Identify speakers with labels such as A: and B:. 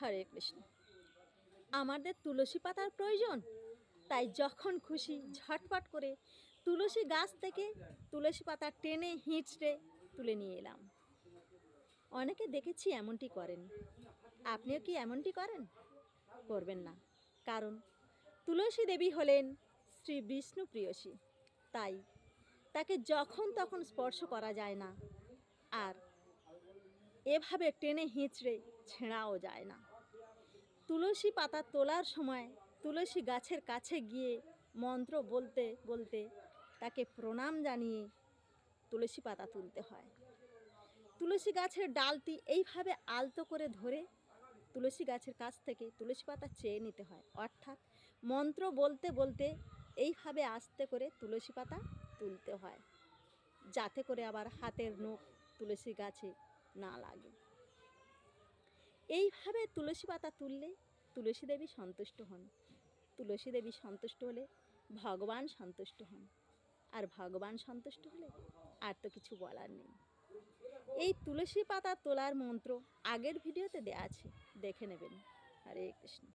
A: হরে কৃষ্ণ। আমাদের তুলসী পাতার প্রয়োজন? তাই যখন খুশি ঝটপট করে তুলসী গাছ থেকে তুলসী পাতা টেনে হিঁচড়ে তুলে নিয়ে এলাম। অনেকে দেখেছি এমনটি করেন। আপনিও কি এমনটি করেন? করবেন না, কারণ তুলসী দেবী হলেন শ্রী বিষ্ণু প্রিয়সী। তাই তাকে যখন তখন স্পর্শ করা যায় না, আর এভাবে টেনে হিঁচড়ে ছেঁড়াও যায় না। তুলসী পাতা তোলার সময় তুলসী গাছের কাছে গিয়ে মন্ত্র বলতে বলতে তাকে প্রণাম জানিয়ে তুলসী পাতা তুলতে হয়। তুলসী গাছের ডালটি এইভাবে আলতো করে ধরে তুলসী গাছের কাছ থেকে তুলসী পাতা চেয়ে নিতে হয়। অর্থাৎ মন্ত্র বলতে বলতে এইভাবে আস্তে করে তুলসী পাতা তুলতে হয়, যাতে করে আবার হাতের নখ তুলসী গাছে না লাগে। এইভাবে তুলসী পাতা তুললে তুলসী দেবী সন্তুষ্ট হন। তুলসী দেবী সন্তুষ্ট হলে ভগবান সন্তুষ্ট হন। আর ভগবান সন্তুষ্ট হলে আর তো কিছু বলার নেই। এই তুলসী পাতা তোলার মন্ত্র আগের ভিডিওতে দেওয়া আছে। দেখে নেবেন। হরে কৃষ্ণ।